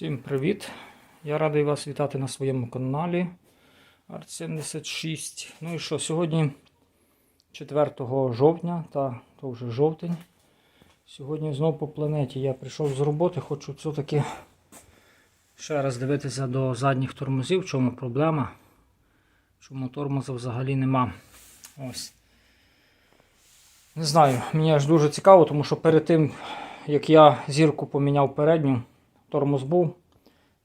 Всім привіт! Я радий вас вітати на своєму каналі Art76. Ну і що, сьогодні 4 жовтня, та то вже жовтень. Сьогодні знову по планеті я прийшов з роботи, хочу все-таки ще раз дивитися до задніх тормозів, в чому проблема. Чому тормоза взагалі нема. Ось. Не знаю, мені аж дуже цікаво, тому що перед тим, як я зірку поміняв передню, тормоз був.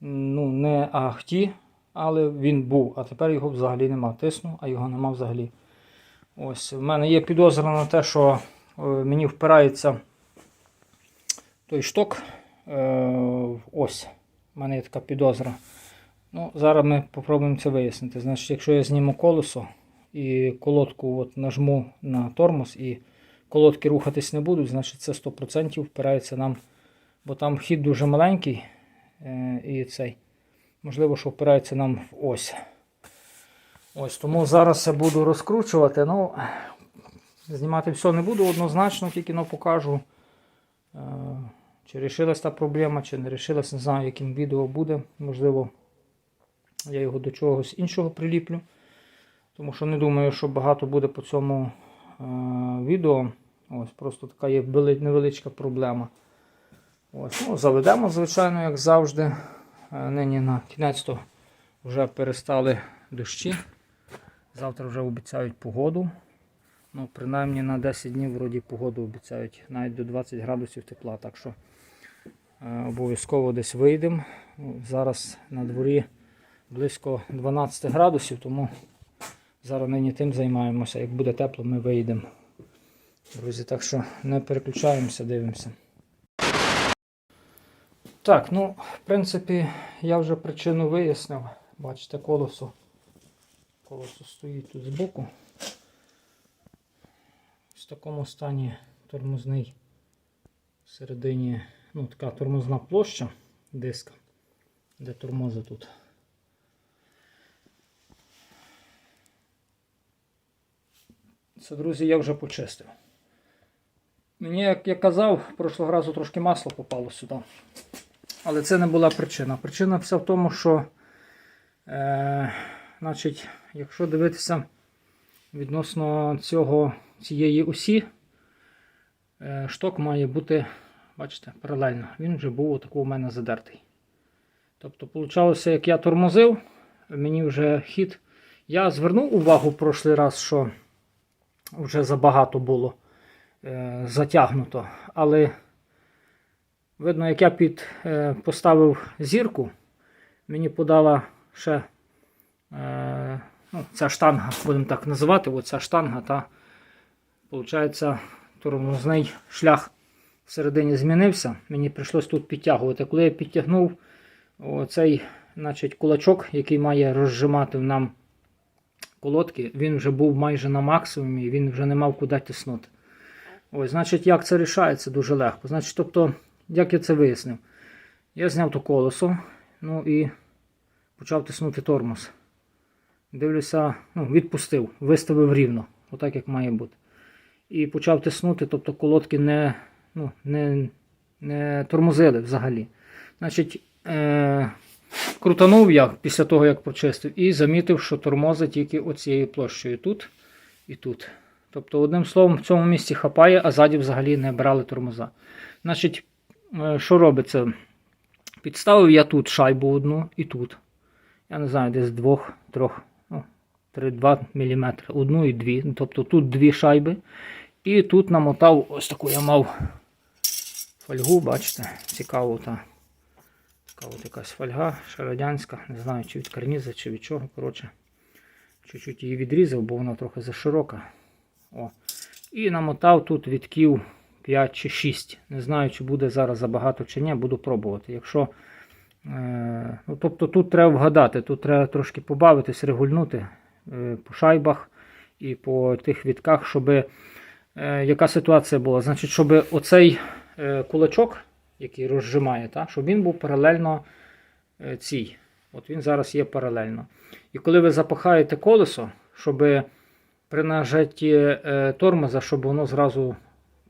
Ну, не ахті, але він був. А тепер його взагалі нема. Тисну, а його нема взагалі. Ось, в мене є підозра на те, що е, мені впирається той шток. Е, ось. У мене є така підозра. Ну, Зараз ми спробуємо це вияснити. Значить, якщо я зніму колесо і колодку от нажму на тормоз і колодки рухатись не будуть, значить це 100% впирається нам, бо там хід дуже маленький. Е, і цей. Можливо, що впирається нам в ось. Ось, Тому зараз я буду розкручувати. Ну, Знімати все не буду однозначно, тільки ну, покажу. Е, Чи рішилась та проблема, чи не рішилась, не знаю, яким відео буде. Можливо, я його до чогось іншого приліплю. Тому що не думаю, що багато буде по цьому е, відео. Ось Просто така є невеличка проблема. Ось, ну, Заведемо, звичайно, як завжди. Е, Нині на кінець то вже перестали дощі. Завтра вже обіцяють погоду. Ну, Принаймні на 10 днів вроді погоду обіцяють навіть до 20 градусів тепла. Так що е, обов'язково десь вийдемо. Ну, Зараз на дворі близько 12 градусів, тому зараз нині тим займаємося. Як буде тепло, ми вийдемо. Друзі, так що не переключаємося, дивимося. Так, ну, в принципі, я вже причину вияснив. Бачите, колесо. Колесо стоїть тут збоку. В такому стані тормозний всередині, ну, така тормозна площа диска, де тормози тут. Це, друзі, я вже почистив. Мені, як я казав, прошлого разу трошки масло попало сюди. Але це не була причина. Причина вся в тому, що е, значить, якщо дивитися відносно цього, цієї осі, е, шток має бути, бачите, паралельно. Він вже був отаку у мене задертий. Тобто, вийшло, як я тормозив, мені вже хід. Я звернув увагу в прошлий раз, що вже забагато було е, затягнуто. Але видно, як я під, е, поставив зірку, мені подала ще е, ну, ця штанга, будемо так називати, оця штанга, та виходить, тормозний шлях всередині змінився. Мені прийшлось тут підтягувати. Коли я підтягнув оцей значить, кулачок, який має розжимати нам колодки, він вже був майже на максимумі, він вже не мав куди тиснути. Ось, значить, як це рішається дуже легко. Значить, тобто, як я це вияснив? Я зняв то колесо, ну і почав тиснути тормоз. Дивлюся, ну, відпустив, виставив рівно, отак як має бути. І почав тиснути, тобто колодки не, ну, не, не тормозили взагалі. Значить, е- крутанув я після того, як почистив, і замітив, що тормозить тільки оцією площею тут і тут. Тобто, одним словом, в цьому місці хапає, а ззаді взагалі не брали тормоза. Значить, що робиться? Підставив я тут шайбу одну і тут. Я не знаю, десь 2-3 ну, 3-2 мм. Одну і дві. Тобто тут дві шайби. І тут намотав ось таку я мав фольгу, бачите, цікаву та. Така от якась фольга, ще радянська, не знаю, чи від карніза, чи від чого. коротше. Чуть-чуть її відрізав, бо вона трохи заширока. О. І намотав тут відків 5 чи 6. Не знаю, чи буде зараз забагато чи ні, буду пробувати. Якщо, е, ну, Тобто тут треба вгадати, тут треба трошки побавитись, регульнути е, по шайбах і по тих відках, щоб е, яка ситуація була. Значить, щоб оцей кулачок, який розжимає, та, щоб він був паралельно цій. От він зараз є паралельно. І коли ви запахаєте колесо, щоб при нажатті е, тормоза, щоб воно зразу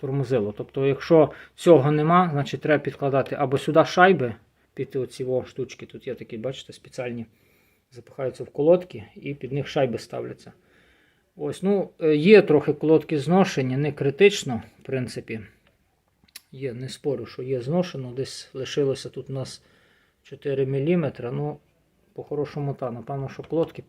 тормозило. Тобто, якщо цього нема, значить треба підкладати або сюди шайби під оці во штучки. Тут є такі, бачите, спеціальні запихаються в колодки і під них шайби ставляться. Ось, ну, е, є трохи колодки зношені, не критично, в принципі. Є, не спорю, що є зношено. Десь лишилося тут у нас 4 мм. Ну, по-хорошому, та, напевно, що колодки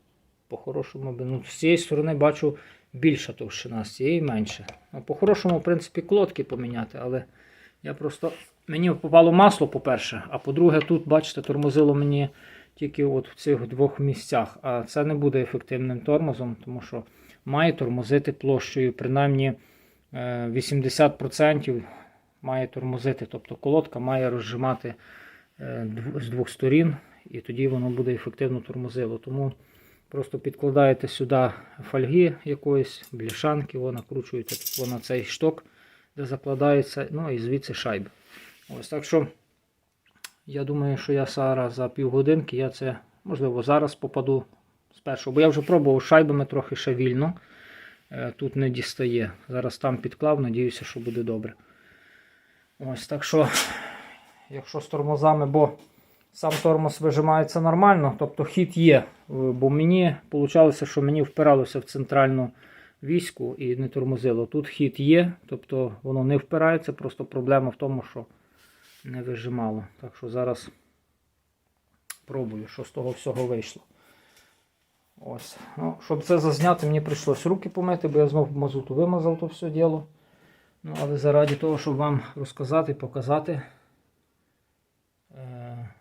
по-хорошому. Ну, з цієї сторони бачу більша товщина, з цієї менше. Ну, по-хорошому, в принципі, колодки поміняти, але я просто. Мені попало масло, по-перше, а по-друге, тут, бачите, тормозило мені тільки от в цих двох місцях. А це не буде ефективним тормозом, тому що має тормозити площею, принаймні е, 80% має тормозити. Тобто колодка має розжимати е, з двох сторін, і тоді воно буде ефективно тормозило. Тому просто підкладаєте сюди фольги якоїсь, бляшанки, о, накручуєте на цей шток, де закладається, ну і звідси шайби. Ось так що я думаю, що я зараз за півгодинки я це можливо зараз попаду спершу, бо я вже пробував шайбами трохи ще вільно. Е, Тут не дістає. Зараз там підклав, надіюся, що буде добре. Ось так що, якщо з тормозами, бо сам тормоз вижимається нормально, тобто хід є. Е, Бо мені вийшло, що мені впиралося в центральну війську і не тормозило. Тут хід є, тобто воно не впирається, просто проблема в тому, що не вижимало. Так що зараз пробую, що з того всього вийшло. Ось. Ну, щоб це зазняти, мені прийшлось руки помити, бо я знов мазуту вимазав то все діло. Ну, але заради того, щоб вам розказати, показати,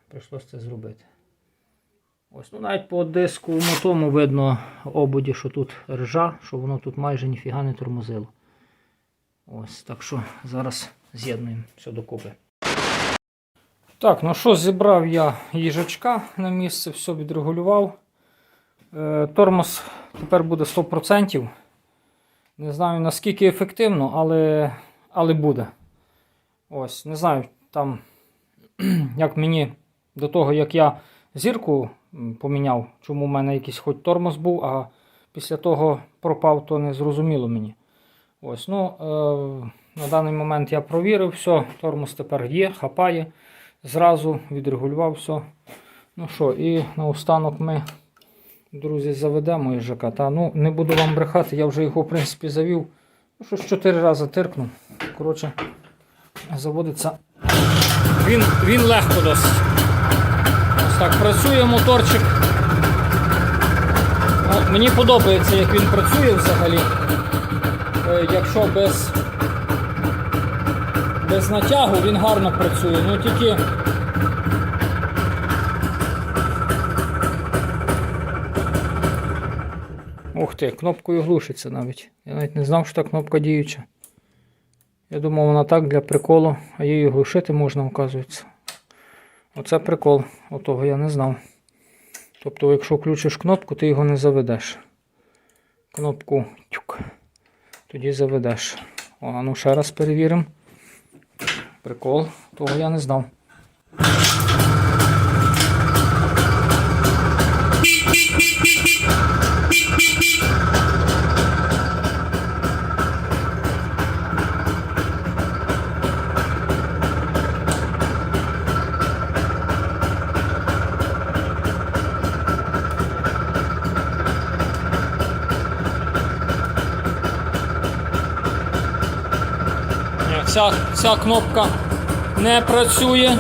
прийшлось це зробити. Ось, ну навіть по диску мотому видно ободі, що тут ржа, що воно тут майже ніфіга не тормозило. Ось, так що зараз з'єднуємо все докупи. Так, ну що, зібрав я їжачка на місце, все відрегулював. Е, тормоз тепер буде 100%. Не знаю наскільки ефективно, але, але буде. Ось, не знаю, там, як мені до того, як я зірку поміняв, чому в мене якийсь хоч тормоз був, а після того пропав, то не зрозуміло мені. Ось, ну, е, на даний момент я провірив все, тормоз тепер є, хапає. Зразу відрегулював все. Ну що, і наостанок ми, друзі, заведемо їжака. Та, ну, не буду вам брехати, я вже його, в принципі, завів. Ну, щось 4 рази тиркнув. Коротше, заводиться. Він, він легко досить. Так працює моторчик. Ну, мені подобається, як він працює взагалі. Е, якщо без, без натягу він гарно працює. Ну тільки. Ух ти, кнопкою глушиться навіть. Я навіть не знав, що та кнопка діюча. Я думав, вона так для приколу, а її глушити можна, оказується. Оце прикол, отого я не знав. Тобто, якщо включиш кнопку, ти його не заведеш. Кнопку тюк. Тоді заведеш. О, ну ще раз перевіримо. Прикол, того я не знав. Ця, ця кнопка не працює.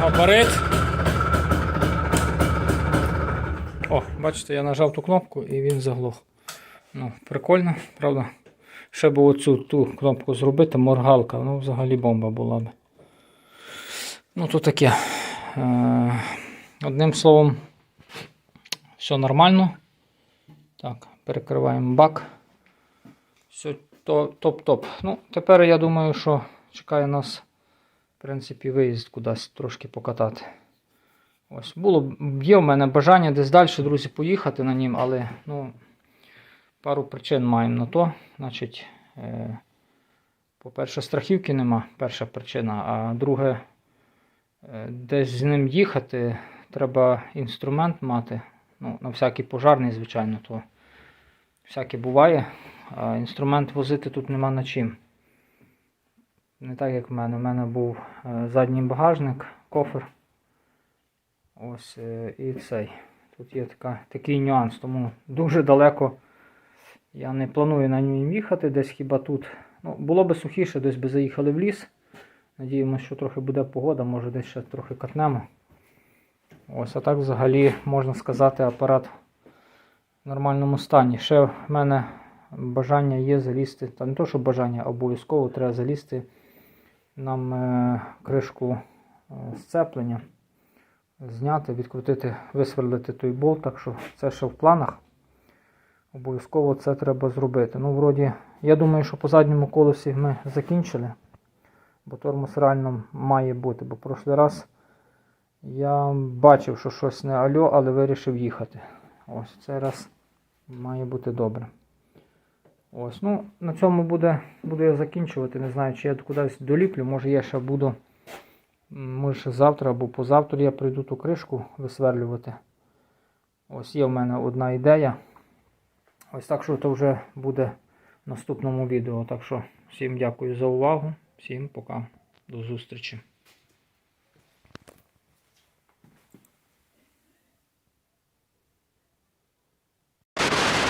Габарит. О, бачите, я нажав ту кнопку і він заглох. Ну, прикольно, правда? Ще б оцю ту кнопку зробити, моргалка, ну взагалі бомба була б. Ну, то таке. Е, одним словом, все нормально. Так, перекриваємо бак. Все топ-топ. Ну, тепер я думаю, що чекає нас, в принципі, виїзд кудись трошки покатати. Ось, було, є в мене бажання десь далі, друзі, поїхати на нім, але ну, пару причин маємо на то. Значить, е, по-перше, страхівки нема, перша причина. А друге, е, десь з ним їхати, треба інструмент мати. Ну, на всякий пожарний, звичайно, то всяке буває. А інструмент возити тут нема на чим. Не так, як в мене. У мене був е, задній багажник, кофер. Ось е, і цей. Тут є така, такий нюанс, тому дуже далеко я не планую на ньому їхати, десь хіба тут. Ну, було би сухіше, десь би заїхали в ліс. Надіємося, що трохи буде погода, може десь ще трохи катнемо. Ось, а так взагалі можна сказати, апарат в нормальному стані. Ще в мене бажання є залізти, та не то, що бажання, а обов'язково треба залізти нам е, кришку е, сцеплення, зняти, відкрутити, висверлити той болт, так що це ще в планах. Обов'язково це треба зробити. Ну, вроді, я думаю, що по задньому колесі ми закінчили, бо тормоз реально має бути. Бо прошлий раз я бачив, що щось не альо, але вирішив їхати. Ось цей раз має бути добре. Ось, ну, на цьому буде, буду я закінчувати. Не знаю, чи я кудись доліплю. Може я ще буду. Може ще завтра або позавтра я прийду ту кришку висверлювати. Ось є в мене одна ідея. Ось так що то вже буде в наступному відео. Так що всім дякую за увагу. Всім пока. До зустрічі.